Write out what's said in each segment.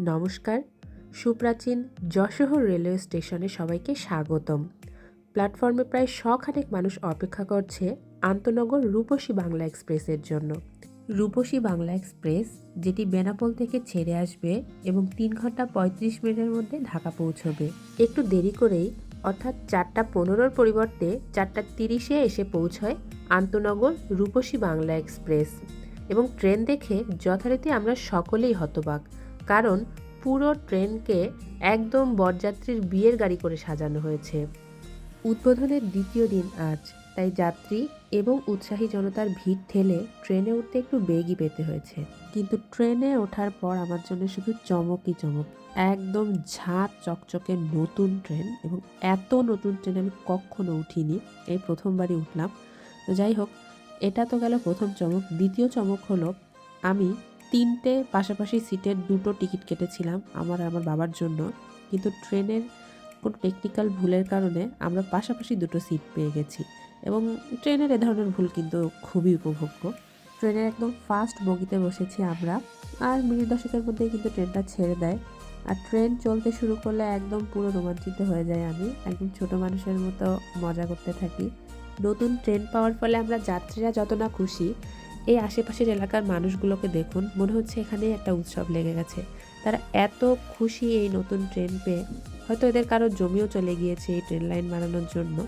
নমস্কার। সুপ্রাচীন যশোহর রেলওয়ে স্টেশনে সবাইকে স্বাগতম। প্ল্যাটফর্মে প্রায় শখানেক মানুষ অপেক্ষা করছে আন্তনগর রূপসী বাংলা এক্সপ্রেসের জন্য। রূপসী বাংলা এক্সপ্রেস, যেটি বেনাপোল থেকে ছেড়ে আসবে এবং তিন ঘণ্টা পঁয়ত্রিশ মিনিটের মধ্যে ঢাকা পৌঁছবে। একটু দেরি করেই, অর্থাৎ চারটা পনেরোর পরিবর্তে চারটা তিরিশে এসে পৌঁছয় আন্তনগর রূপসী বাংলা এক্সপ্রেস। এবং ট্রেন দেখে যথারীতি আমরা সকলেই হতবাক। কারণ পুরো ট্রেনকে একদম বরযাত্রীর বিয়ের গাড়ি করে সাজানো হয়েছে। উদ্বোধনের দ্বিতীয় দিন আজ, তাই যাত্রী এবং উৎসাহী জনতার ভিড় ঠেলে ট্রেনে উঠতে একটু বেগই পেতে হয়েছে। কিন্তু ট্রেনে ওঠার পর আমার জন্য শুধু চমকই চমক, একদম ঝাঁট চকচকে নতুন ট্রেন এবং এত নতুন ট্রেন আমি কখনো উঠিনি, এই প্রথমবারই উঠলাম। তো যাই হোক, এটা তো গেল প্রথম চমক। দ্বিতীয় চমক হলো, আমি তিনটে, পাশাপাশি সিটের দুটো টিকিট কেটেছিলাম আমার আমার বাবার জন্য। কিন্তু ট্রেনের কোনো টেকনিক্যাল ভুলের কারণে আমরা পাশাপাশি দুটো সিট পেয়ে গেছি এবং ট্রেনের এ ধরনের ভুল কিন্তু খুবই উপভোগ্য। ট্রেনের একদম ফার্স্ট বগিতে বসেছি আমরা, আর মিনিট দশকের মধ্যেই কিন্তু ট্রেনটা ছেড়ে দেয়। আর ট্রেন চলতে শুরু করলে একদম পুরো রোমাঞ্চিত হয়ে যায় আমি, একদম ছোট মানুষের মতো মজা করতে থাকি। নতুন ট্রেন পাওয়ার ফলে আমরা যাত্রীরা যত না খুশি এই আশেপাশের এলাকার মানুষগুলোকে দেখুন, মনে হচ্ছে এখানেই একটা উৎসব লেগে গেছে। তারা এত খুশি এই নতুন ট্রেন পেয়ে, হয়তো এদের কারও জমিও চলে গিয়েছে এই ট্রেন লাইন বানানোর জন্য।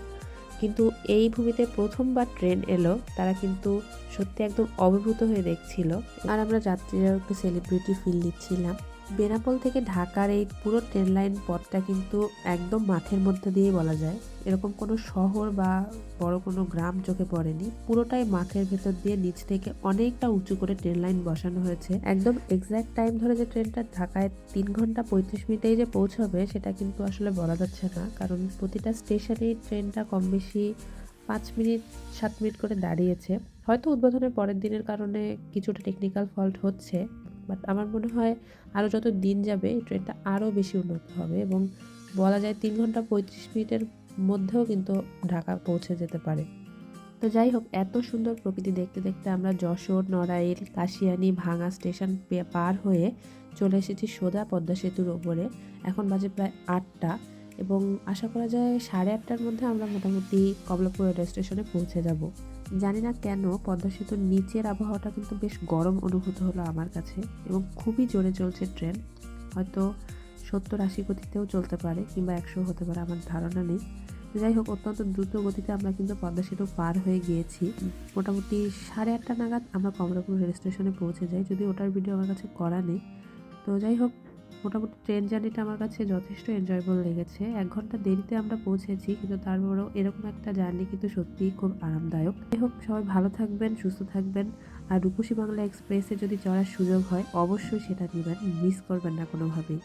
কিন্তু এই ভূমিতে প্রথমবার ট্রেন এলো, তারা কিন্তু সত্যি একদম অভিভূত হয়ে দেখছিল। আর আমরা যাত্রীরাও একটু সেলিব্রিটি ফিল দিচ্ছিলাম। বেনাপোল থেকে ঢাকার এই পুরো ট্রেন লাইন পথটা কিন্তু একদম মাঠের মধ্যে দিয়ে বলা যায়। এরকম কোনো শহর বা বড় কোনো গ্রাম চোখে পড়েনি। পুরোটাই মাঠের ভেতর দিয়ে নিচ থেকে অনেকটা উঁচু করে ট্রেন লাইন বসানো হয়েছে। একদম এক্স্যাক্ট টাইম ধরে যে ট্রেনটা ঢাকায় তিন ঘণ্টা পঁয়ত্রিশ মিনিটেই যে পৌঁছবে, সেটা কিন্তু আসলে বলা যাচ্ছে না। কারণ প্রতিটা স্টেশনেই ট্রেনটা কম বেশি পাঁচ মিনিট, সাত মিনিট করে দাঁড়িয়েছে। হয়তো উদ্বোধনের পরের দিনের কারণে কিছুটা টেকনিক্যাল ফল্ট হচ্ছে। বাট আমার মনে হয় আরও যত দিন যাবে, এই ট্রেনটা আরও বেশি উন্নত হবে এবং বলা যায় তিন ঘণ্টা পঁয়ত্রিশ মিনিটের মধ্যেও কিন্তু ঢাকা পৌঁছে যেতে পারে। তো যাই হোক, এত সুন্দর প্রকৃতি দেখতে দেখতে আমরা যশোর, নড়াইল, কাশিয়ানি ভাঙা স্টেশন পার হয়ে চলে এসেছি সোজা পদ্মা সেতুর ওপরে। এখন বাজে প্রায় আটটা। এবং আশা করা যায় সাড়ে আটটার মধ্যে আমরা মোটামুটি কমলাপুর রেল স্টেশনে পৌঁছে যাব। জানি না কেন পদ্মা সেতুর নিচের আবহাওয়াটা কিন্তু বেশ গরম অনুভূত হলো আমার কাছে এবং খুবই জোরে চলছে ট্রেন হয়তো সত্তর আশি গতিতেও চলতে পারে কিংবা একশো হতে পারে, আমার ধারণা নেই। যাই হোক, অত্যন্ত দ্রুত গতিতে আমরা কিন্তু পদ্মা সেতু পার হয়ে গিয়েছি। মোটামুটি সাড়ে আটটা নাগাদ আমরা কমলাপুর রেল স্টেশনে পৌঁছে যাই যদি ওটার ভিডিও আমার কাছে করা নেই। তো যাই হোক মোটামুটি ট্রেন জার্নিটা আমার কাছে যথেষ্ট এনজয়েবল লেগেছে। এক ঘণ্টা দেরিতে আমরা পৌঁছেছি, কিন্তু তারপরেও এরকম একটা জার্নি কিন্তু সত্যিই খুব আরামদায়ক। যাই হোক, সবাই ভালো থাকবেন, সুস্থ থাকবেন। আর রূপসী বাংলা এক্সপ্রেসে যদি চড়ার সুযোগ হয়, অবশ্যই সেটা নেবেন। মিস করবেন না কোনোভাবেই।